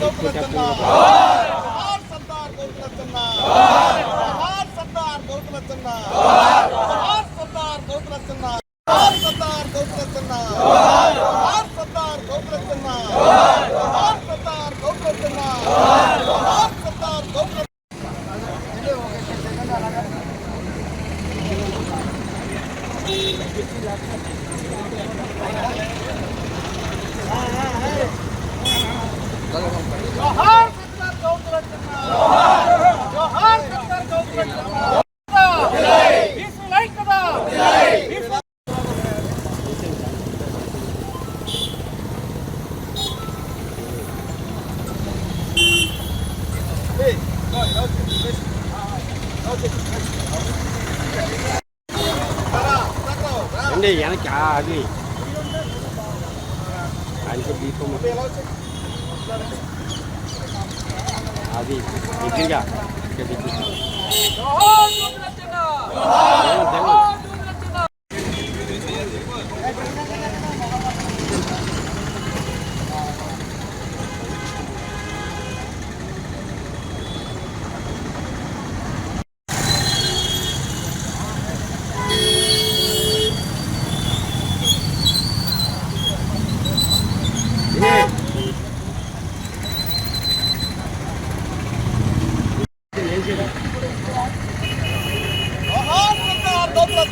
గోకులచన్న జోహార్ సర్దార్ గోకులచన్న జోహార్ సర్దార్ గోకులచన్న జోహార్ సర్దార్ గోకులచన్న జోహార్ సర్దార్ గోకులచన్న జోహార్ సర్దార్ గోకులచన్న జోహార్ సర్దార్ గోకులచన్న జోహార్ సర్దార్ గోకుల அண்ணே எனக்கு அது அஞ்சு தீபம் அது எதுங்க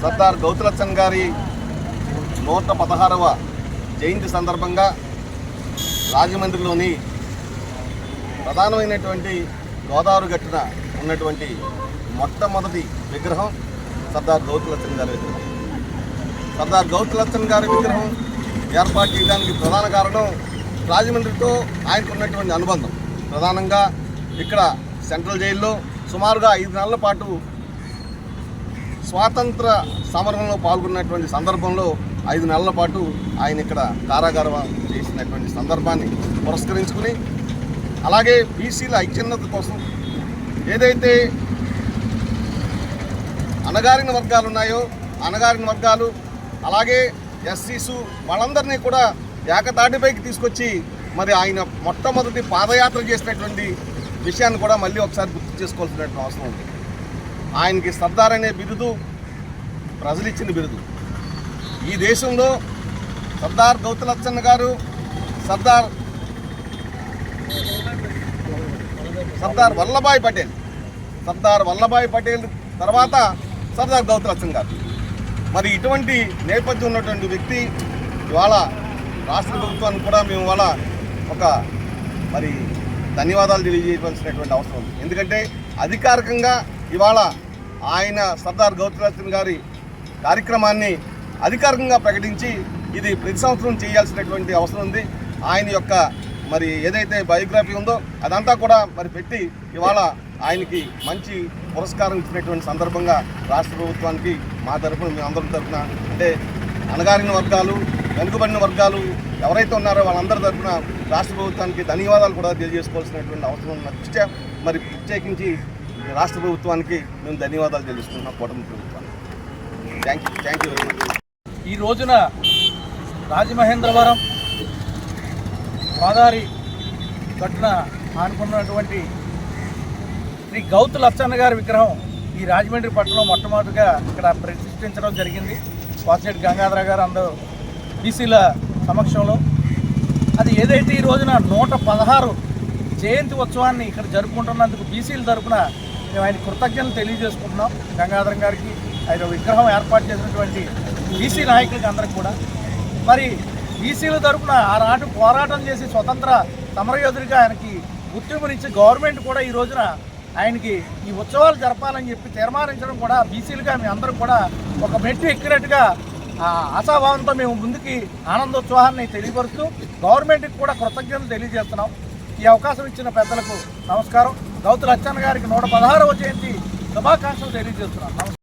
సర్దార్ గౌతులచ్చన్ గారి నూట పదహారవ జయంతి సందర్భంగా రాజమండ్రిలోని ప్రధానమైనటువంటి గోదావరి గట్టున ఉన్నటువంటి మొట్టమొదటి విగ్రహం సర్దార్ గౌతులచ్చన్ గారి విగ్రహం. సర్దార్ గౌతులచ్చన్ గారి విగ్రహం ఏర్పాటు చేయడానికి ప్రధాన కారణం రాజమండ్రితో ఆయనకు ఉన్నటువంటి అనుబంధం. ప్రధానంగా ఇక్కడ సెంట్రల్ జైల్లో సుమారుగా ఐదు నెలల పాటు స్వాతంత్ర సమరంలో పాల్గొన్నటువంటి సందర్భంలో ఐదు నెలల పాటు ఆయన ఇక్కడ కారాగారం చేసినటువంటి సందర్భాన్ని పురస్కరించుకుని అలాగే బీసీల ఐచ్ఛిన్నత కోసం ఏదైతే అణగారిన వర్గాలు ఉన్నాయో అణగారిన వర్గాలు అలాగే ఎస్సీసు వాళ్ళందరినీ కూడా ఏకతాటిపైకి తీసుకొచ్చి మరి ఆయన మొట్టమొదటి పాదయాత్ర చేసినటువంటి విషయాన్ని కూడా మళ్ళీ ఒకసారి గుర్తు చేసుకోవాల్సినటువంటి అవసరం ఉంది. ఆయనకి సర్దార్ అనే బిరుదు ప్రజలు ఇచ్చిన బిరుదు. ఈ దేశంలో సర్దార్ గౌతలచ్చన్న గారు సర్దార్ సర్దార్ వల్లభాయ్ పటేల్ సర్దార్ వల్లభాయ్ పటేల్ తర్వాత సర్దార్ గౌతలచ్చన్ గారు. మరి ఇటువంటి నేపథ్యం ఉన్నటువంటి వ్యక్తి ఇవాళ రాష్ట్ర ప్రభుత్వానికి కూడా మేము ఇవాళ ఒక మరి ధన్యవాదాలు తెలియజేయవలసినటువంటి అవసరం ఉంది. ఎందుకంటే అధికారికంగా ఇవాళ ఆయన సర్దార్ గౌతమ్ గారి కార్యక్రమాన్ని అధికారికంగా ప్రకటించి ఇది ప్రతి సంవత్సరం చేయాల్సినటువంటి అవసరం ఉంది. ఆయన యొక్క మరి ఏదైతే బయోగ్రఫీ ఉందో అదంతా కూడా మరి పెట్టి ఇవాళ ఆయనకి మంచి పురస్కారం ఇచ్చినటువంటి సందర్భంగా రాష్ట్ర ప్రభుత్వానికి మా తరఫున మీ అందరి తరఫున అంటే అణగారిన వర్గాలు వెనుకబడిన వర్గాలు ఎవరైతే ఉన్నారో వాళ్ళందరి తరఫున రాష్ట్ర ప్రభుత్వానికి ధన్యవాదాలు కూడా తెలియజేసుకోవాల్సినటువంటి అవసరం ఉన్న దృష్ట్యా మరి ప్రత్యేకించి రాష్ట్ర ప్రభుత్వానికి మేము ధన్యవాదాలు తెలుస్తున్నాం కూటమి ప్రభుత్వానికి. Thank you thank you very much ఈ రోజున రాజమహేంద్రవరం గోదావరి గట్టున ఆనుకున్నటువంటి శ్రీ గౌతు లచ్చన్న గారి విగ్రహం ఈ రాజమండ్రి పట్టణంలో మొట్టమొదటిగా ఇక్కడ ప్రతిష్ఠించడం జరిగింది. వాసిరెడ్డి గంగాధర గారు అందరూ బీసీల సమక్షంలో. అది ఏదైతే ఈ రోజున నూట పదహారు జయంతి ఉత్సవాన్ని ఇక్కడ జరుపుకుంటున్నందుకు బీసీల తరఫున మేము ఆయన కృతజ్ఞతలు తెలియజేసుకుంటున్నాం. గంగాధరం గారికి ఆయన విగ్రహం ఏర్పాటు చేసినటువంటి బీసీ నాయకులకి అందరికి కూడా. మరి బీసీల తరపున ఆనాటి పోరాటం చేసి స్వతంత్ర సమరయోధుడిగా ఆయనకి గుర్తింపునిచ్చి గవర్నమెంట్ కూడా ఈ రోజున ఆయనకి ఈ ఉత్సవాలు జరపాలని చెప్పి తీర్మానించడం కూడా బీసీలుగా మీ అందరూ కూడా ఒక మెట్టు ఎక్కినట్టుగా ఆ ఆశాభావంతో మేము ముందుకి ఆనందోత్సాహాన్ని తెలియపరుస్తూ గవర్నమెంట్కి కూడా కృతజ్ఞతలు తెలియజేస్తున్నాం. ఈ అవకాశం ఇచ్చిన పెద్దలకు నమస్కారం. గౌతు లచ్చన్న గారికి నూట పదహారవ జయంతి శుభాకాంక్షలు తెలియజేస్తున్నాను.